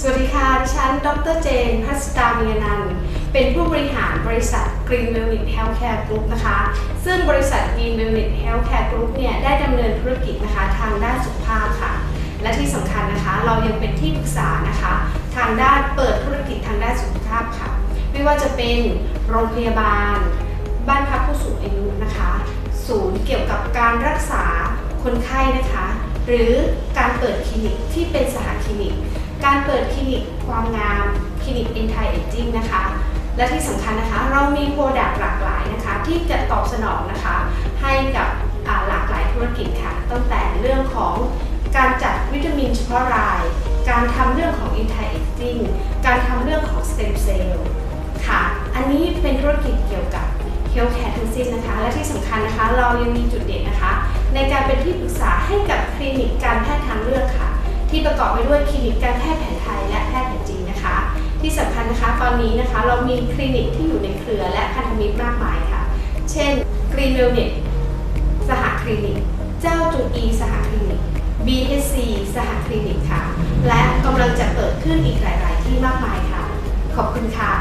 สวัสดีค่ะ ดิฉัน ดรเจน พัสดามียนันท์เป็นผู้บริหารบริษัท Green Wellness Healthcare Group นะคะ ซึ่งบริษัท Green Wellness Healthcare Group เนี่ย ได้ดำเนินธุรกิจนะคะทางด้านสุขภาพค่ะ และที่สำคัญนะคะ เรายังเป็นที่ปรึกษานะคะ ทางด้านเปิดธุรกิจทางด้านสุขภาพค่ะ ไม่ว่าจะเป็นโรงพยาบาล บ้านพักผู้สูงอายุนะคะ ศูนย์เกี่ยวกับการรักษาคนไข้นะคะ หรือการเปิดคลินิกที่เป็นสถานคลินิก การเปิดคลินิกความงามคลินิก anti aging นะคะ และที่สำคัญนะคะ เรามีโปรดักต์หลากหลายนะคะ ที่จะตอบสนองนะคะ ให้กับหลากหลายธุรกิจค่ะ ตั้งแต่เรื่องของการจัดวิตามินเฉพาะราย การทำเรื่องของ anti aging การทำเรื่องของ stem cell ค่ะ อันนี้เป็นธุรกิจเกี่ยวกับ healthcare ทั้งสิ้นนะคะ และที่สำคัญนะคะ เรายังมีจุดเด่นนะคะ ในการเป็นที่ปรึกษาให้กับคลินิกการแพทย์ทางเลือกค่ะ ที่ประกอบไปด้วยคลินิกการแพ ตอนนี้นะคะเรามีคลินิกที่อยู่ในเครือและพันธมิตรมากมายค่ะ เช่น Green Wellness สหคลินิก เจ้าจุอีสหคลินิก BHC สหคลินิกค่ะ และกำลังจะเปิดขึ้นอีกหลาย ๆ ที่มากมายค่ะ ขอบคุณค่ะ